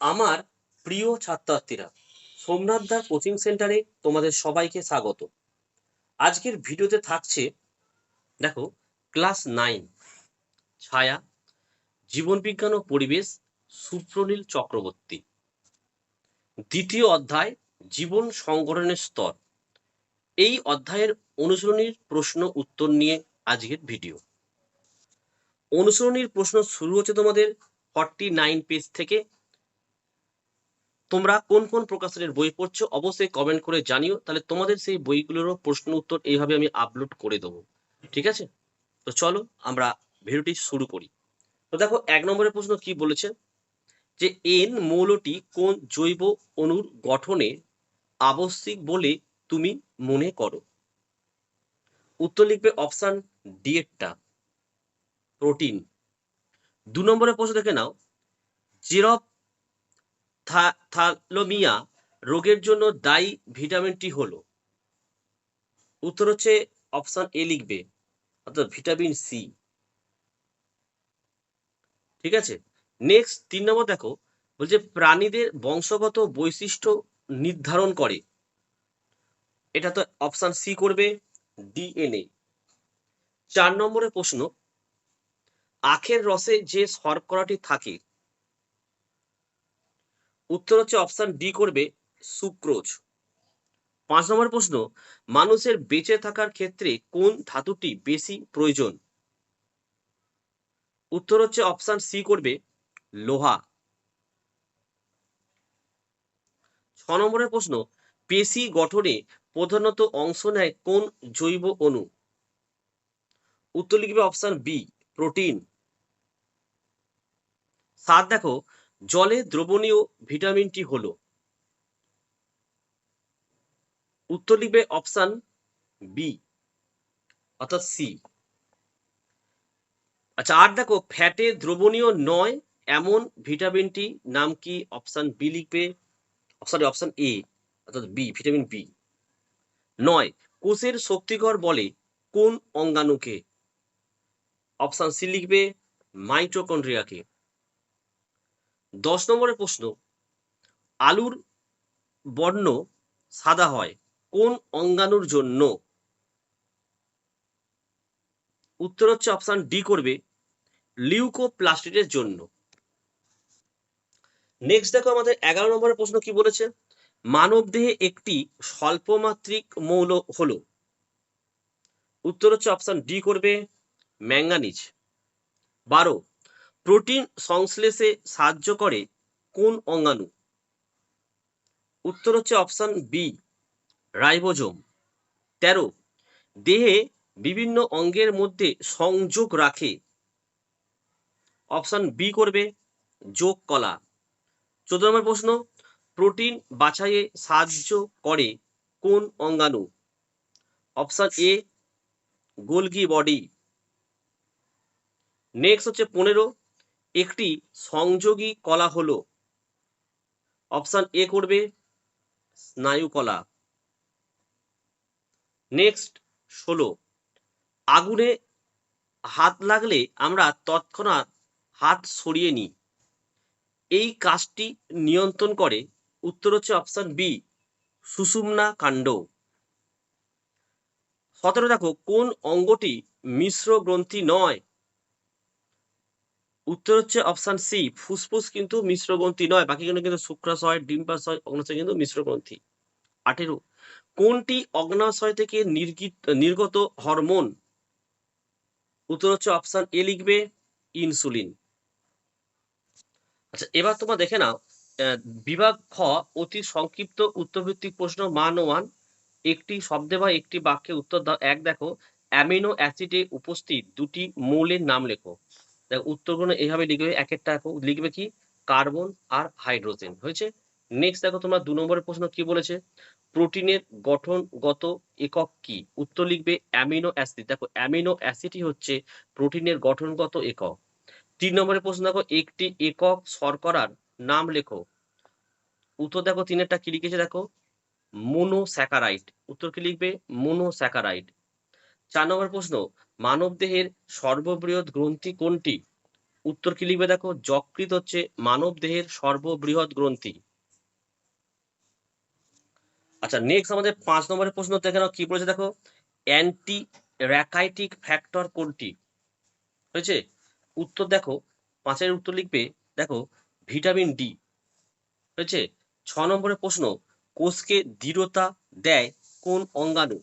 আমার প্রিয় ছাত্রছাত্রীরা সোমনাথদার কোচিং সেন্টারে তোমাদের সবাইকে স্বাগত। আজকের ভিডিওতে থাকছে, দেখো, ক্লাস নাইন, ছায়া জীবনবিজ্ঞান ও পরিবেশ, সুপ্রনীল চক্রবর্তী। দ্বিতীয় অধ্যায়, জীবন সংগঠনের স্তর। এই অধ্যায়ের অনুসরণীর প্রশ্ন উত্তর নিয়ে আজকের ভিডিও। অনুসরণীর প্রশ্ন শুরু হচ্ছে তোমাদের ফর্টি নাইন পেজ থেকে। তোমরা কোন কোন প্রকাশনের বই পড়ছো অবশ্যই কমেন্ট করে জানিও। তাহলে তোমাদের সেই বইগুলোরও প্রশ্ন উত্তর এইভাবে আমি আপলোড করে দেবো। ঠিক আছে? তো চলো আমরা ভিডিওটি শুরু করি। তো দেখো, এক নম্বরের প্রশ্ন কি বলেছে? যে এন মৌলটি কোন জৈব অণুর গঠনে আবশ্যিক বলে তুমি মনে করো? উত্তর লিখবে অপশন ডি এরটা প্রোটিন দু নম্বরের প্রশ্ন দেখে নাও। জিরপ থ্যালোমিয়া রোগের জন্য দায়ী ভিটামিনটি হলো। উত্তর হচ্ছে অপশন এ লিখবে, অর্থাৎ ভিটামিন সি। ঠিক আছে? নেক্সট তিন নম্বর দেখো, বলছে প্রাণীদের বংশগত বৈশিষ্ট্য নির্ধারণ করে। এটা তো অপশন সি করবে, ডিএনএ। চার নম্বরের প্রশ্ন, আখের রসে যে শর্করাটি থাকে উত্তর হচ্ছে অপশন ডি করবে সুক্রোজ। পাঁচ নম্বর প্রশ্ন, মানুষের বেঁচে থাকার ক্ষেত্রে কোন ধাতুটি বেশি প্রয়োজন? উত্তর হচ্ছে অপশন সি করবে লোহা। ছ নম্বরের প্রশ্ন, পেশি গঠনে প্রধানত অংশ নেয় কোন জৈব অণু? উত্তর লিখবে অপশন বি প্রোটিন সাত দেখো জলে দ্রবণীয় ভিটামিনটি হল। উত্তর লিখবে অপশন বি, অর্থাৎ সি। আচ্ছা আর দেখো, ফ্যাটে দ্রবণীয় নয়, এমন ভিটামিনটি নাম কি? অপশন বি লিখবে, সরি, অপশন এ, অর্থাৎ বি, ভিটামিন বি। নয়, কোষের শক্তিকর বলে কোন অঙ্গাণুকে? অপশন সি লিখবে মাইটোকন্ড্রিয়াকে। দশ নম্বরের প্রশ্ন, আলুর বর্ণ সাদা হয় কোন অঙ্গাণুর জন্য? উত্তর হচ্ছে অপশন ডি করবে লিউকোপ্লাস্টিডের জন্য। নেক্সট দেখো আমাদের এগারো নম্বরের প্রশ্ন কি বলেছে? মানব দেহে একটি স্বল্পমাত্রিক মৌল হল। উত্তর হচ্ছে অপশন ডি করবে ম্যাঙ্গানিজ বারো প্রোটিন সংশ্লেষে সাহায্য করে কোন অঙ্গাণু? উত্তর হচ্ছে অপশন বি রাইবোজোম। তেরো, দেহে বিভিন্ন অঙ্গের মধ্যে সংযোগ রাখে। অপশন বি করবে, যোগ কলা। চোদ্দ নম্বর প্রশ্ন, প্রোটিন বাছাইয়ে সাহায্য করে কোন অঙ্গাণু? Option A Golgi body. Next হচ্ছে পনেরো একটি সংযোগী কলা হলো। অপশন এ করবে, স্নায়ু কলা। নেক্সট ষোলো। আগুনে হাত লাগলে আমরা তৎক্ষণাৎ হাত সরিয়ে নিই। এই কাজটি নিয়ন্ত্রণ করে। উত্তর হচ্ছে অপশান বি সুষুম্না কাণ্ড। সতেরো, দেখো, কোন অঙ্গটি মিশ্র গ্রন্থি নয় উত্তর হচ্ছে অপশন সি, ফুসফুস কিন্তু মিশ্র গ্রন্থি নয়, বাকিগুলো কিন্তু শুক্রাশয়, ডিম্বাশয়, অগ্নাশয় কিন্তু মিশ্র গ্রন্থি। আঠেরো, কোনটি অগ্নাশয় থেকে নির্গিত হরমোন? উত্তর হচ্ছে অপশন এ লিখবে ইনসুলিন। আচ্ছা এবার তোমরা দেখে নাও বিভাগ খ, অতি সংক্ষিপ্ত উত্তরভিত্তিক প্রশ্ন মান ওয়ান একটি শব্দে বা একটি বাক্যে উত্তর দাও। এক, দেখো, অ্যামিনো অ্যাসিডে উপস্থিত দুটি মৌলের নাম লেখো। উত্তরগুলো এইভাবে লিখবে এক একটা লিখবে কি? কার্বন আর হাইড্রোজেন। হয়েছে? নেক্সট দেখো তোমরা দু নম্বরের প্রশ্ন কি বলেছে? প্রোটিনের গঠনগত একক কি? উত্তর লিখবে অ্যামিনো অ্যাসিড। দেখো, অ্যামিনো অ্যাসিডই হচ্ছে প্রোটিনের গঠনগত একক। তিন নম্বরের প্রশ্ন দেখো, একটি একক শর্করার নাম লেখো। উত্তর দেখো, তিনেরটা কি লিখেছে দেখো? মোনোস্যাকারাইট উত্তর কি লিখবে? মোনোস্যাকারাইট চার নম্বর প্রশ্ন মানব দেহের সর্ববৃহৎ গ্রন্থি কোনটি? উত্তর কি লিখবে দেখো? যকৃত হচ্ছে মানব দেহের সর্ববৃহৎ গ্রন্থি। আচ্ছা নেক্সট আমাদের পাঁচ নম্বরের প্রশ্ন দেখে নাও কি বলেছে দেখো? অ্যান্টি র্যাকাইটিক ফ্যাক্টর কোনটি? হয়েছে? উত্তর দেখো, পাঁচের উত্তর লিখবে, দেখো ভিটামিন ডি হয়েছে? ছ নম্বরের প্রশ্ন, কোষকে দৃঢ়তা দেয় কোন অঙ্গাণু?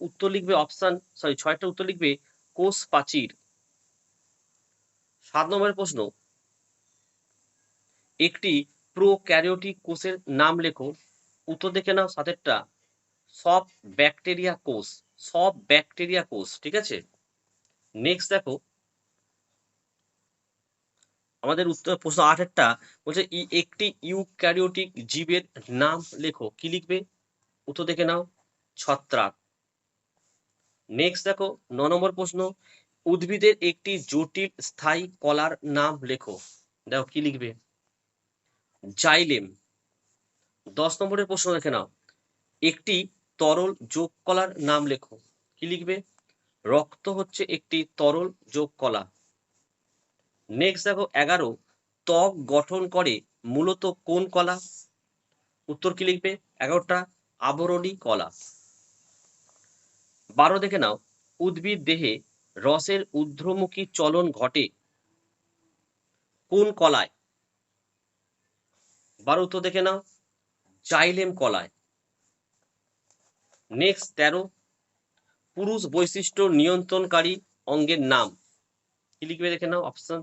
উত্তর লিখবে অপশন সরি ছয়টা উত্তর লিখবে কোষ প্রাচীর সাত নম্বরের প্রশ্ন, একটি প্রোক্যারিওটিক কোষের নাম লেখো। উত্তর দেখে নাও সাতেরটা। সব ব্যাকটেরিয়া কোষ, সব ব্যাকটেরিয়া কোষ, ঠিক আছে? নেক্সট দেখো, আমাদের উত্তর প্রশ্ন আটেরটা, বলছে একটি ইউক্যারিওটিক জীবের নাম লেখো। কি লিখবে? উত্তর দেখে নাও, ছত্রাক। নেক্সট দেখো, ন নম্বর প্রশ্ন। উদ্ভিদের একটি জটিল স্থায়ী কলার নাম লেখো। দেখো, কি লিখবে? জাইলেম। দশ নম্বরের প্রশ্ন দেখে নাও। একটি তরল যোগ কলার নাম লেখো। কি লিখবে? রক্ত হচ্ছে একটি তরল যোগ কলা। নেক্সট দেখো, এগারো। ত্বক গঠন করে মূলত কোন কলা? উত্তর কি লিখবে? এগারোটা আবরণী কলা। বারো দেখে নাও। উদ্ভিদ দেহে রসের ঊর্ধ্বমুখী চলন ঘটে কোন কলায়? বারো উত্তর দেখে নাও। জাইলেম কলায়। নেক্সট তেরো। পুরুষ বৈশিষ্ট্য নিয়ন্ত্রণকারী অঙ্গের নাম। কি লিখবে দেখে নাও অপশন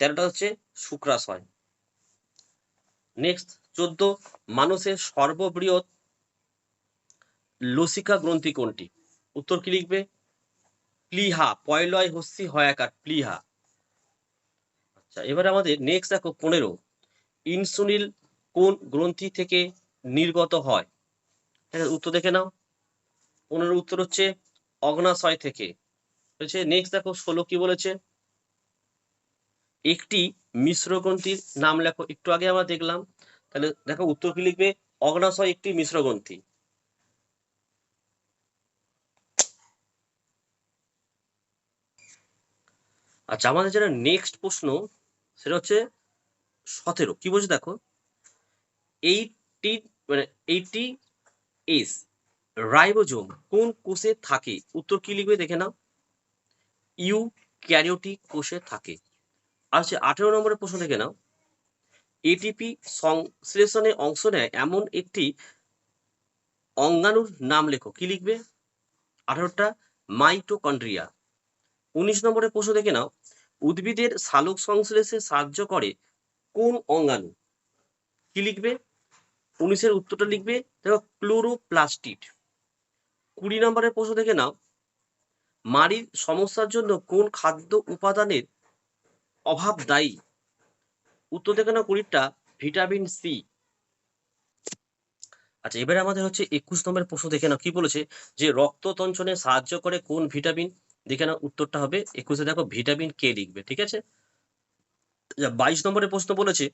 তেরোটা হচ্ছে শুক্রাশয়। নেক্সট চোদ্দ। মানুষের সর্ববৃহৎ লসিকা গ্রন্থি কোনটি? উত্তর কি লিখবে? প্লিহা, পয়লয় হস্যি হয়াকার, প্লিহা। আচ্ছা এবারে আমাদের নেক্সট দেখো পনেরো। ইনসুলিন কোন গ্রন্থি থেকে নির্গত হয়? উত্তর দেখে নাও। পনেরো উত্তর হচ্ছে অগ্নাশয় থেকে। হচ্ছে নেক্সট দেখো ষোলো কি বলেছে? একটি মিশ্র গ্রন্থির নাম লেখো, একটু আগে আমরা দেখলাম। তাহলে দেখো উত্তর কি লিখবে? অগ্নাশয় একটি মিশ্র গ্রন্থি। আচ্ছা আমাদের যেটা নেক্সট প্রশ্ন, সেটা হচ্ছে সতেরো। কি বলছে দেখো? এইটি মানে এইটি এস রাইবোজোম কোন কোষে থাকে? উত্তর কি লিখবে দেখে নাও। ইউ ক্যারিওটিক কোষে থাকে। আর হচ্ছে আঠেরো নম্বরের প্রশ্ন দেখে নাও। এটিপি সংশ্লেষণে অংশ নেয় এমন একটি অঙ্গাণুর নাম লেখো। কি লিখবে? আঠারোটা মাইটোকন্ড্রিয়া উনিশ নম্বরের প্রশ্ন দেখে নাও। উদ্ভিদের সালোক সংশ্লেষে সাহায্য করে কোন অঙ্গাণু? কি লিখবে? উনিশের উত্তরটা লিখবে, দেখো, ক্লোরোপ্লাস্টিড। কুড়ি নম্বরের প্রশ্ন দেখে নাও। মাড়ির সমস্যার জন্য কোন খাদ্য উপাদানের অভাব দায়ী? উত্তর দেখে নাও কুড়িটা, ভিটামিন সি। আচ্ছা এবারে আমাদের হচ্ছে একুশ নম্বরের প্রশ্ন দেখে নাও। কি বলেছে? যে রক্ত তঞ্চনে সাহায্য করে কোন ভিটামিন? দেখে নাও উত্তরটা হবে, একুশে দেখো ভিটামিন কে লিখবে, ঠিক আছে? বাইশ নম্বরের প্রশ্ন বলেছে,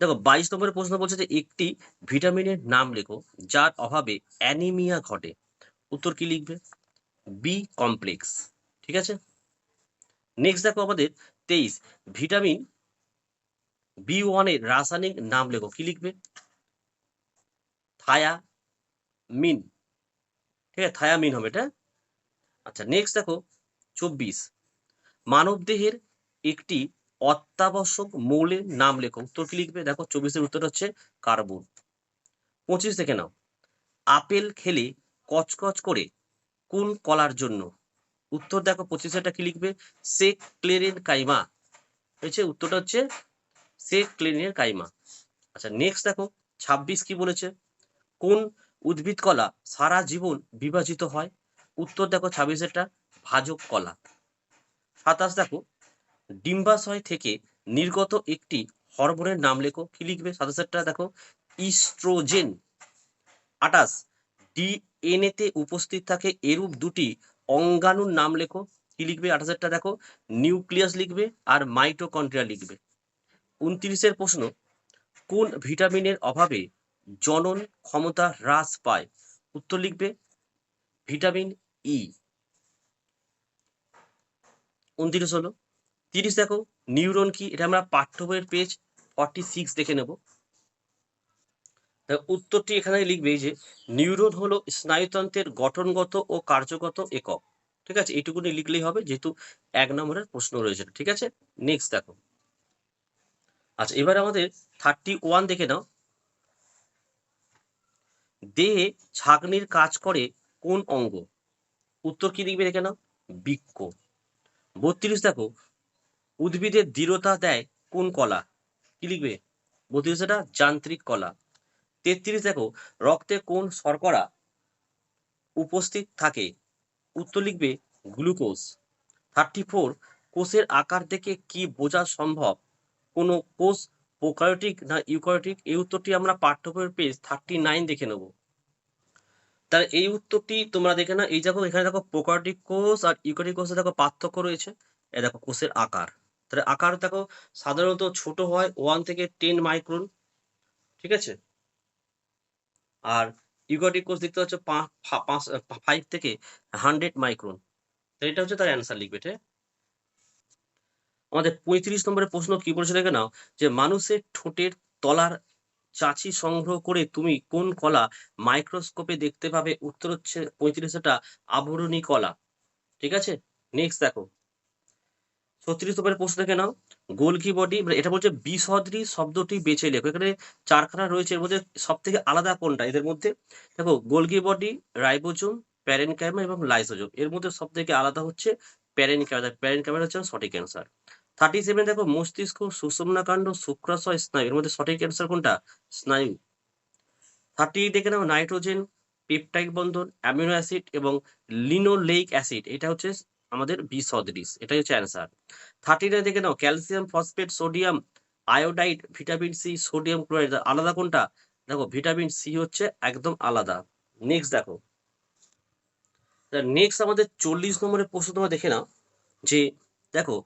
দেখো বাইশ নম্বরের প্রশ্ন বলছে যে একটি ভিটামিনের নাম লেখো, যার অভাবে অ্যানিমিয়া ঘটে। উত্তর কি লিখবে? বি কমপ্লেক্স ঠিক আছে? নেক্সট দেখো আমাদের তেইশ ভিটামিন বি ওয়ানের রাসায়নিক নাম লেখো, কি লিখবে? থায়ামিন ঠিক আছে? থায়ামিন হবে, এটা? আচ্ছা নেক্সট দেখো, চব্বিশ। মানব দেহের একটি অত্যাবশ্যক মৌলের নাম লেখো। উত্তর কি লিখবে? দেখো, চব্বিশের উত্তর হচ্ছে কার্বন। পঁচিশ দেখে নাও। আপেল খেলে কচকচ করে কোন কলার জন্য। উত্তর দেখো পঁচিশেটা কি লিখবে? সে ক্লেরিন কাইমা হয়েছে, উত্তরটা হচ্ছে সে ক্লেরিনের কাইমা আচ্ছা নেক্সট দেখো, ছাব্বিশ কি বলেছে? কোন উদ্ভিদ কলা সারা জীবন বিভাজিত হয়? উত্তর দেখো ছাব্বিশেরটা, ভাজক কলা। সাতাশ দেখো, ডিম্বাশয় থেকে নির্গত একটি হরমোনের নাম লেখো, কি লিখবে? সাতাশেরটা দেখো, ইস্ট্রোজেন। আটাশ ডিএনএ তে উপস্থিত থাকে এরূপ দুটি অঙ্গাণুর নাম লেখো, কি লিখবে? আঠাশেরটা দেখো, নিউক্লিয়াস লিখবে আর মাইটোকন্ড্রিয়া লিখবে। উনত্রিশের প্রশ্ন, কোন ভিটামিনের অভাবে জনন ক্ষমতা হ্রাস পায়? উত্তর লিখবে, ভিটামিন ই উনত্রিশ হলো। তিরিশ দেখো, নিউরন কি? এটা আমরা পাঠ্য বইয়ের পেজ ফর্টি সিক্স দেখে নেব। উত্তরটি এখানে লিখবে যে, নিউরন হলো স্নায়ুতন্ত্রের গঠনগত ও কার্যগত একক। ঠিক আছে? এইটুকুনি লিখলেই হবে, যেহেতু এক নম্বরের প্রশ্ন রয়েছে। ঠিক আছে? নেক্সট দেখো। আচ্ছা এবার আমাদের থার্টি ওয়ান দেখে নাও। দেহে ছাগনির কাজ করে কোন অঙ্গ? উত্তর কি লিখবে দেখে নাও বৃক্ষ বত্রিশ দেখো, উদ্ভিদের দৃঢ়তা দেয় কোন কলা? কি লিখবে? বত্রিশ এটা যান্ত্রিক কলা। তেত্রিশ দেখো, রক্তে কোন শর্করা উপস্থিত থাকে? উত্তর লিখবে গ্লুকোজ। থার্টি ফোর, কোষের আকার দেখে কি বোঝা সম্ভব? কোনো কোষ প্রোকারিওটিক না ইউকারিওটিক এই উত্তরটি আমরা পাঠ্য পেজ থার্টি নাইন দেখে নেব। তাহলে এই উত্তরটি তোমরা দেখে না এই দেখো, এখানে দেখো প্রোকারিওটিক কোষ আর ইউকারিওটিক কোষে দেখো পার্থক্য রয়েছে। এ দেখো কোষের আকার। তাহলে আকার দেখো সাধারণত ছোট হয় ওয়ান থেকে টেন মাইক্রন ঠিক আছে? আর ইউকারিওটিক কোষ দেখতে হচ্ছে ফাইভ থেকে হান্ড্রেড মাইক্রন এটা হচ্ছে তার অ্যান্সার লিখবে আমাদের পঁয়ত্রিশ নম্বরের প্রশ্ন কি বলেছে দেখে নাও, যে মানুষের ঠোঁটের তলার চাচি সংগ্রহ করে তুমি কোন কলা মাইক্রোস্কোপে দেখতে পাবে? উত্তর হচ্ছে পঁয়ত্রিশটা আবরণী কলা। ঠিক আছে? নেক্সট দেখো। ছত্রিশ নম্বরের প্রশ্ন দেখে নাও। গোলকি বডি এটা বলছে বিসদৃ শব্দটি বেছে লেখো। এখানে চারখানা রয়েছে। এর মধ্যে সব থেকে আলাদা কোনটা? এদের মধ্যে দেখো, গোলকি বডি, রাইবোজোম, প্যারেনকাইমা এবং লাইসোজোম। এর মধ্যে সব থেকে আলাদা হচ্ছে প্যারেনকাইমা। প্যারেনকাইমা হচ্ছে সঠিক অ্যান্সার থার্টি সেভেন দেখো, মস্তিষ্ক সুষুম্নাকাণ্ড শুক্রাশয়, স্নায়ু। এর মধ্যে সঠিক অ্যান্সার কোনটা? স্নায়ু। থার্টি দেখে নাও, নাইট্রোজেন, পেপটাইড বন্ধন, অ্যামিনো অ্যাসিড এবং লিনোলেইক অ্যাসিড এটা হচ্ছে আমাদের বি সদৃশ এটাই হচ্ছে অ্যান্সার থার্টি নাইন দেখে নাও, calcium, phosphate, sodium, iodide, vitamin C, sodium chloride. আলাদা কোনটা? দেখো, ভিটামিন সি হচ্ছে একদম আলাদা। নেক্সট দেখো। নেক্সট আমাদের চল্লিশ নম্বরের প্রশ্ন তোমরা দেখে নাও যে, দেখো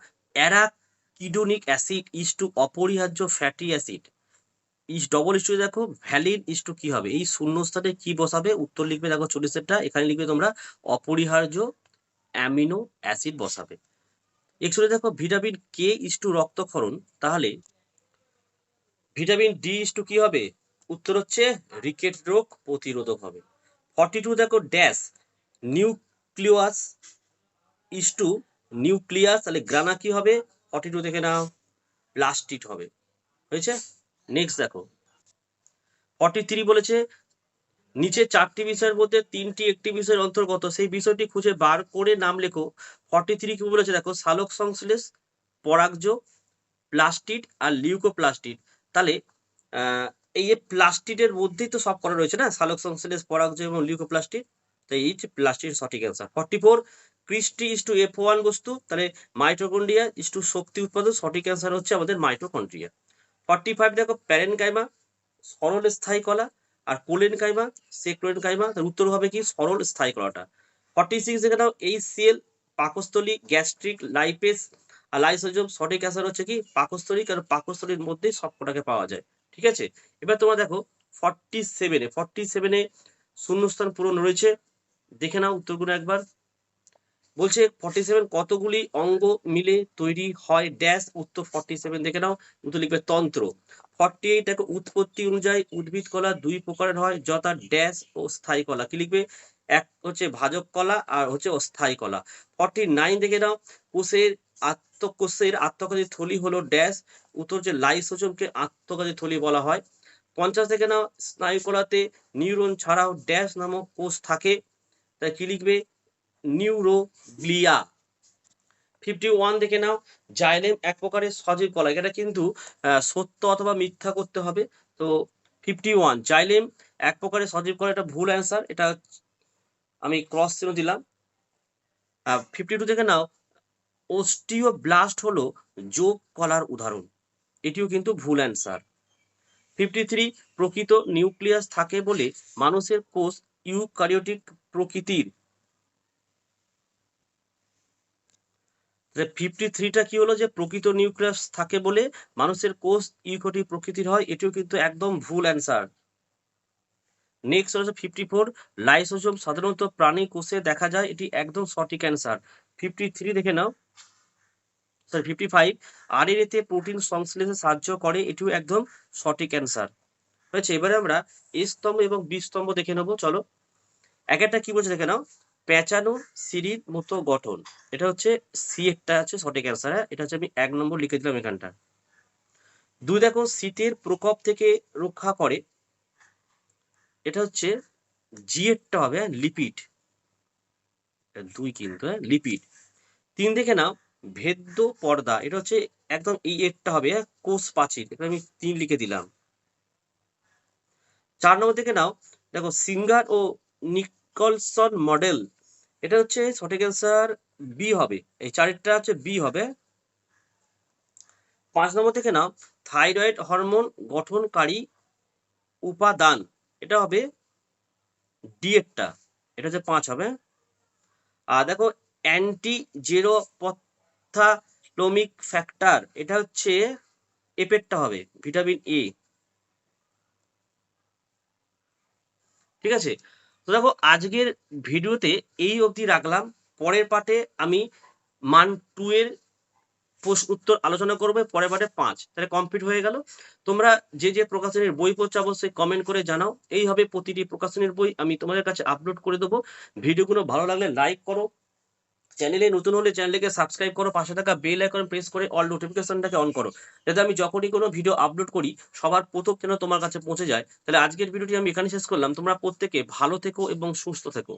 অ্যারাকিডোনিক অ্যাসিড ইস টু অপরিহার্য fatty acid is double is two দেখো ভ্যালিন ইস টু কি হবে? এই শূন্যস্থানে কি বসাবে? উত্তর লিখবে, দেখো চল্লিশেরটা এখানে লিখবে তোমরা অপরিহার্য অ্যামিনো অ্যাসিড বসাবে। এক্সরে দেখো ভিটামিন কে ইস টু রক্তক্ষরণ, তাহলে ভিটামিন ডি ইস টু কি হবে? উত্তর হচ্ছে রিকেট রোগ প্রতিরোধক হবে। ফর্টি টু দেখো dash nucleus is two nucleus তাহলে গ্রানা কি হবে? ফর্টি টু দেখে নাও প্লাস্টিড হবে। হয়েছে? নেক্সট দেখো। ফর্টি থ্রি বলেছে, নিচে চারটি বিষয়ের মধ্যে তিনটি একটি বিষয়ের অন্তর্গত, সেই বিষয়টি খুঁজে বার করে নাম লেখো। ফর্টি থ্রি কি বলেছে দেখো? সালোক সংশ্লেষ, পরাগজ, প্লাস্টিড আর লিউকোপ্লাস্টিড তাহলে এই যে প্লাস্টিডের মধ্যেই তো সব করা রয়েছে না? সালোক সংশ্লেষ, পরাগজ এবং লিউকোপ্লাস্টিড তো এই যে প্লাস্টিড সঠিক answer forty four cristae is two F one বস্তু, তাহলে মাইটোকন্ড্রিয়া ইস টু শক্তি উৎপাদন সঠিক অ্যান্সার হচ্ছে আমাদের মাইটোকন্ড্রিয়া ফর্টি ফাইভ দেখো প্যারেন কাইমা সরল স্থায়ী কলা, আর কোলেন কাইমা সেক্লোয়েন কাইমা তার উত্তর হবে কি? সরল স্থায়ী কলাটা। ফর্টি সিক্স দেখে নাও এই সেল পাকস্থলী গ্যাস্ট্রিক লাইপেস আর লাইসোজোম সঠিক অ্যান্সার হচ্ছে কি? পাকস্থলী, কারণ পাকস্থলীর মধ্যেই সবকটাকে পাওয়া যায়। ঠিক আছে? এবার তোমরা দেখো ফর্টি সেভেনে ফর্টি সেভেনে শূন্যস্থান পূরণ রয়েছে। দেখে নাও উত্তরগুলো একবার। বলছে ফর্টি সেভেন কতগুলি অঙ্গ মিলে তৈরি হয়? ড্যাশ উত্তর ফর্টি সেভেন দেখে নাও। উত্তর লিখবে তন্ত্র। ফর্টি এইট দেখো, উৎপত্তি অনুযায়ী উদ্ভিদ কলা দুই প্রকারের হয়, যথা ড্যাশ ও স্থায়ী কলা। কি লিখবে? এক হচ্ছে ভাজক কলা, আর হচ্ছে অস্থায়ী কলা। ফর্টি নাইন দেখে নাও, কোষের আত্মকোষের আত্মকাজী থলি হলো ড্যাশ উত্তর হচ্ছে লাইসোজমকে আত্মকাজী থলি বলা হয়। পঞ্চাশ দেখে নাও স্নায়ু কলাতে নিউরন ছাড়াও ড্যাশ নামক কোষ থাকে। তাই কি লিখবে? নিউরোগ্লিয়া। ফিফটি ওয়ান দেখে নাও, জাইলেম এক প্রকারের সজীব কলা। এটা কিন্তু সত্য অথবা মিথ্যা করতে হবে। তো ফিফটি ওয়ান জাইলেম এক প্রকারের সজীব কলা। এটা ভুল অ্যান্সার এটা আমি ক্রস চিহ্ন দিলাম। ফিফটি টু দেখে নাও ওস্টিও ব্লাস্ট হলো যোগ কলার উদাহরণ। এটিও কিন্তু ভুল অ্যান্সার ফিফটি থ্রি প্রকৃত নিউক্লিয়াস থাকে বলে মানুষের কোষ ইউকারিওটিক প্রকৃতির ফিফটি থ্রিটা কি হলো যে প্রকৃত নিউক্লিয়াস থাকে বলে মানুষের কোষ ইউকটি প্রকৃতির হয়, এটিও কিন্তু একদম ভুল অ্যান্সার নেক্সট হচ্ছে ফিফটি ফোর লাইসোজোম সাধারণত প্রাণী কোষে দেখা যায়, এটি একদম সঠিক অ্যান্সার ফিফটি থ্রি দেখে নাও। সরি ফিফটি ফাইভ আরএনএ তে প্রোটিন সংশ্লেষে সাহায্য করে, এটিও একদম সঠিক অ্যান্সার হয়েছে, এবারে আমরা এ স্তম্ভ এবং স্তম্ভ দেখে নেব, চলো। এক একটা কি বলছে দেখে নাও। প্যাঁচানো সিঁড়ির মতো গঠন। এটা হচ্ছে সি একটা আছে সঠিক অ্যান্সার হ্যাঁ? এটা হচ্ছে আমি এক নম্বর লিখে দিলাম এখানটা। দুই দেখো শীতের প্রকোপ থেকে রক্ষা করে। এটা হচ্ছে জি এরটা হবে হ্যাঁ, লিপিড। দুই কিন্তু হ্যাঁ? লিপিড। তিন দেখে নাও ভেদ্য পর্দা। এটা হচ্ছে একদম এই এরটা হবে হ্যাঁ, কোষ পাচির এটা আমি তিন লিখে দিলাম। চার নম্বর দেখে নাও দেখো সিঙ্গার ও নিকলসন মডেল এটা হচ্ছে সঠিক অ্যান্সার বি হবে। এই চারটা হচ্ছে বি হবে। পাঁচ নম্বর থেকে নাও। থাইরয়েড হরমোন গঠনকারী উপাদান, এটা হবে ডিএটটা এটা হচ্ছে পাঁচ হবে। আর দেখো অ্যান্টি জেরোপথ্যালোমিক ফ্যাক্টর এটা হচ্ছে এপেরটা হবে ভিটামিন এ ঠিক আছে? তো দেখো, আজকের ভিডিওতে এই অবধি রাখলাম। পরের পার্টে আমি মান টু এর প্রশ্ন উত্তর আলোচনা করবে, পরের পার্টে পাঁচ। তাহলে কমপ্লিট হয়ে গেল। তোমরা যে যে প্রকাশনীর বই পড়ছো, অবশ্যই কমেন্ট করে জানাও। এইভাবে প্রতিটি প্রকাশনীর বই আমি তোমাদের কাছে আপলোড করে দেবো। ভিডিওগুলো ভালো লাগলে লাইক করো চ্যানেলে নতুন হলে চ্যানেলকে সাবস্ক্রাইব করো, পাশে থাকা বেল আইকন প্রেস করে অল নোটিফিকেশনটাকে অন করো, যাতে আমি যখনই কোনো ভিডিও আপলোড করি, সবার প্রথম যেন তোমার কাছে পৌঁছে যায়। তাহলে আজকের ভিডিওটি আমি এখানে শেষ করলাম। তোমরা প্রত্যেকে ভালো থেকো এবং সুস্থ থেকো।